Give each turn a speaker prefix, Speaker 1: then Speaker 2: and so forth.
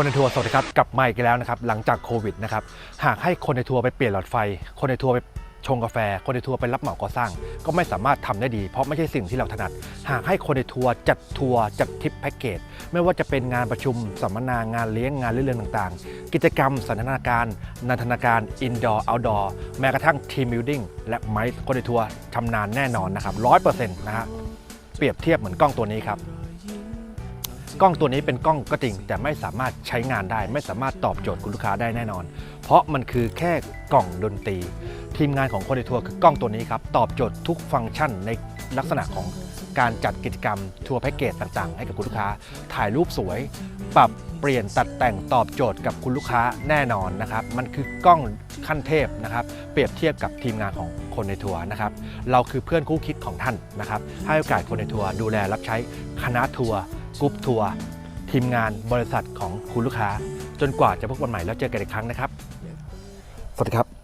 Speaker 1: คนในทัวร์สวัสดีครับกลับมาอีกแล้วนะครับหลังจากโควิดนะครับหากให้คนในทัวร์ไปเปลี่ยนหลอดไฟ คนในทัวร์ไปชงกาแฟ คนในทัวร์ไปรับเหมาก่อสร้าง ก็ไม่สามารถทำได้ดี เพราะไม่ใช่สิ่งที่เราถนัด หากให้คนในทัวร์จัดทัวร์จัดทริปแพ็กเกจไม่ว่าจะเป็นงานประชุมสัมมนางานเลี้ยงงานเรื่องต่างๆ กิจกรรมสันทนาการ นันทนาการอินดอร์เอาท์ดอร์แม้กระทั่งทีมบิวดิ้งและไมค์คนในทัวร์ชำนาญแน่นอนนะครับร้อยเปอร์เซ็นต์นะฮะเปรียบเทียบเหมือนกล้องตัวนี้ครับ กล้องตัวนี้เป็นกล้องก็จริง แต่ไม่สามารถใช้งานได้ ไม่สามารถตอบโจทย์คุณลูกค้าได้แน่นอน เพราะมันคือแค่กล่องดนตรี ทีมงานของคนในทัวร์คือกล้องตัวนี้ครับตอบโจทย์ทุกฟังก์ชันในลักษณะของการจัดกิจกรรมทัวร์แพ็กเกจต่างๆ ให้กับคุณลูกค้า ถ่ายรูปสวย ปรับเปลี่ยนตัดแต่งตอบโจทย์กับคุณลูกค้าแน่นอนนะครับ มันคือกล้องขั้นเทพนะครับ เปรียบเทียบกับทีมงานของคนในทัวร์นะครับ เราคือเพื่อนคู่คิดของท่านนะครับ ให้โอกาสคนในทัวร์ดูแลรับใช้คณะทัวร์ กรุ๊ปทัวร์ทีมงานบริษัทของคุณลูกค้า จนกว่าจะพบกันใหม่แล้วเจอกันอีกครั้งนะครับ สวัสดีครับ